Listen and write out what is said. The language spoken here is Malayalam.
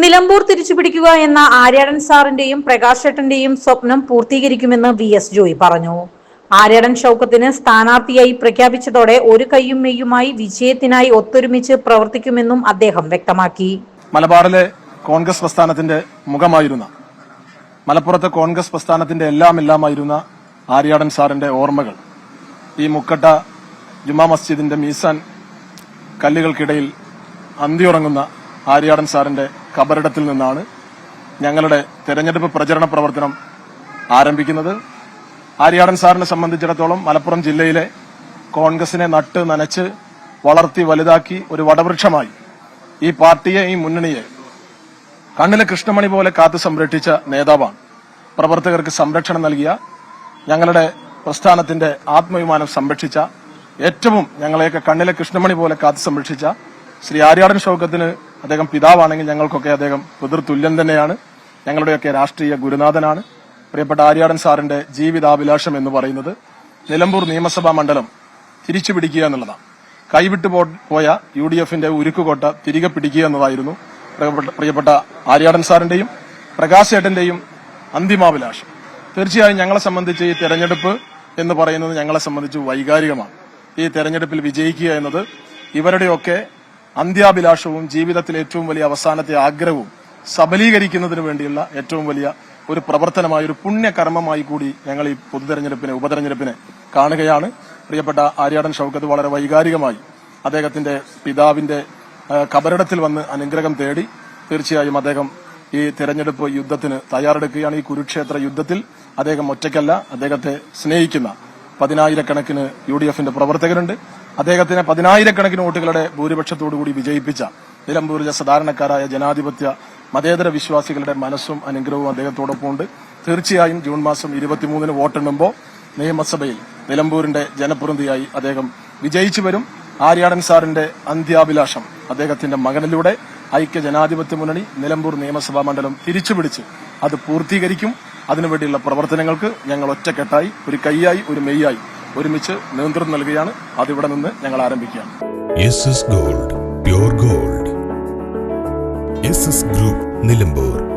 നിലമ്പൂർ തിരിച്ചുപിടിക്കുക എന്ന ആര്യാടൻ സാറിന്റെയും പ്രകാശേട്ടന്റെയും സ്വപ്നം പൂർത്തീകരിക്കുമെന്ന് വി എസ് ജോയി പറഞ്ഞു. ആര്യാടൻ ഷൌക്കത്തിന് സ്ഥാനാർത്ഥിയായി പ്രഖ്യാപിച്ചതോടെ ഒരു കൈയും മെയ്യുമായി വിജയത്തിനായി ഒത്തൊരുമിച്ച് പ്രവർത്തിക്കുമെന്നും അദ്ദേഹം വ്യക്തമാക്കി. മലബാറിലെ കോൺഗ്രസ് പ്രസ്ഥാനത്തിന്റെ മുഖമായിരുന്ന മലപ്പുറത്തെ കോൺഗ്രസ് പ്രസ്ഥാനത്തിന്റെ എല്ലാം എല്ലാമായിരുന്ന ആര്യാടൻ സാറിന്റെ ഓർമ്മകൾ ഈ മുക്കട്ട ജുമാ മസ്ജിദിന്റെ മീസാൻ കല്ലുകൾക്കിടയിൽ അന്തിയുറങ്ങുന്ന ആര്യാടൻ സാറിന്റെ കബറിടത്തിൽ നിന്നാണ് ഞങ്ങളുടെ തെരഞ്ഞെടുപ്പ് പ്രചരണ പ്രവർത്തനം ആരംഭിക്കുന്നത്. ആര്യാടൻ സാറിനെ സംബന്ധിച്ചിടത്തോളം മലപ്പുറം ജില്ലയിലെ കോൺഗ്രസിനെ നട്ട് നനച്ച് വളർത്തി വലുതാക്കി ഒരു വടവൃക്ഷമായി ഈ പാർട്ടിയെ ഈ മുന്നണിയെ കണ്ണിലെ കൃഷ്ണമണി പോലെ കാത്തു സംരക്ഷിച്ച നേതാവാണ്. പ്രവർത്തകർക്ക് സംരക്ഷണം നൽകിയ ഞങ്ങളുടെ പ്രസ്ഥാനത്തിന്റെ ആത്മവിമാനം സംരക്ഷിച്ച ഏറ്റവും ഞങ്ങളെയൊക്കെ കണ്ണിലെ കൃഷ്ണമണി പോലെ കാത്തു സംരക്ഷിച്ച ശ്രീ ആര്യാടൻ ഷൗക്കത്തിന് അദ്ദേഹം പിതാവാണെങ്കിൽ ഞങ്ങൾക്കൊക്കെ അദ്ദേഹം പിതൃതുല്യൻ തന്നെയാണ്. ഞങ്ങളുടെയൊക്കെ രാഷ്ട്രീയ ഗുരുനാഥനാണ്. പ്രിയപ്പെട്ട ആര്യാടൻ സാറിന്റെ ജീവിതാഭിലാഷം എന്ന് പറയുന്നത് നിലമ്പൂർ നിയമസഭാ മണ്ഡലം തിരിച്ചു പിടിക്കുക എന്നുള്ളതാണ്. കൈവിട്ടു പോയ യു ഡി എഫിന്റെ ഉരുക്കുകോട്ട തിരികെ പിടിക്കുക എന്നതായിരുന്നു പ്രിയപ്പെട്ട ആര്യാടൻ സാറിന്റെയും പ്രകാശ് ഏട്ടന്റെയും അന്തിമാഭിലാഷം. തീർച്ചയായും ഞങ്ങളെ സംബന്ധിച്ച് ഈ തെരഞ്ഞെടുപ്പ് എന്ന് പറയുന്നത് ഞങ്ങളെ സംബന്ധിച്ച് വൈകാരികമാണ്. ഈ തെരഞ്ഞെടുപ്പിൽ വിജയിക്കുക എന്നത് ഇവരുടെയൊക്കെ അന്ത്യാഭിലാഷവും ജീവിതത്തിലെ ഏറ്റവും വലിയ അവസാനത്തെ ആഗ്രഹവും സബലീകരിക്കുന്നതിന് വേണ്ടിയുള്ള ഏറ്റവും വലിയ ഒരു പ്രവർത്തനമായ ഒരു പുണ്യകർമ്മമായി കൂടി ഞങ്ങൾ ഈ പൊതുതെരഞ്ഞെടുപ്പിനെ ഉപതെരഞ്ഞെടുപ്പിനെ കാണുകയാണ്. പ്രിയപ്പെട്ട ആര്യാടൻ ഷൌക്കത്ത് വളരെ വൈകാരികമായി അദ്ദേഹത്തിന്റെ പിതാവിന്റെ കബറിടത്തിൽ വന്ന് അനുഗ്രഹം തേടി തീർച്ചയായും അദ്ദേഹം ഈ തെരഞ്ഞെടുപ്പ് യുദ്ധത്തിന് തയ്യാറെടുക്കുകയാണ്. ഈ കുരുക്ഷേത്ര യുദ്ധത്തിൽ അദ്ദേഹം ഒറ്റയ്ക്കല്ല അദ്ദേഹത്തെ സ്നേഹിക്കുന്ന പതിനായിരക്കണക്കിന് യു ഡി എഫിന്റെ പ്രവർത്തകരുണ്ട്. അദ്ദേഹത്തിനെ പതിനായിരക്കണക്കിന് വോട്ടുകളുടെ ഭൂരിപക്ഷത്തോടുകൂടി വിജയിപ്പിച്ച നിലമ്പൂരിലെ സാധാരണക്കാരായ ജനാധിപത്യ മതേതര വിശ്വാസികളുടെ മനസ്സും അനുഗ്രഹവും അദ്ദേഹത്തോടൊപ്പം ഉണ്ട് തീർച്ചയായും ജൂൺ മാസം ഇരുപത്തിമൂന്നിന് വോട്ടെണ്ണുമ്പോൾ നിയമസഭയിൽ നിലമ്പൂരിന്റെ ജനപ്രതിനിധിയായി അദ്ദേഹം വിജയിച്ചു വരും. ആര്യാടൻ സാറിന്റെ അന്ത്യാഭിലാഷം അദ്ദേഹത്തിന്റെ മകനിലൂടെ ഐക്യ ജനാധിപത്യ മുന്നണി നിലമ്പൂർ നിയമസഭാ മണ്ഡലം തിരിച്ചുപിടിച്ച് അത് പൂർത്തീകരിക്കും. അതിനുവേണ്ടിയുള്ള പ്രവർത്തനങ്ങൾക്ക് ഞങ്ങൾ ഒറ്റക്കെട്ടായി ഒരു കൈയായി ഒരു മെയ്യായി ഒരുമിച്ച് നേതൃത്വം നൽകുകയാണ്. അതിവിടെ നിന്ന് ഞങ്ങൾ ആരംഭിക്കുകയാണ്. Gold pure gold. Group Nilambur.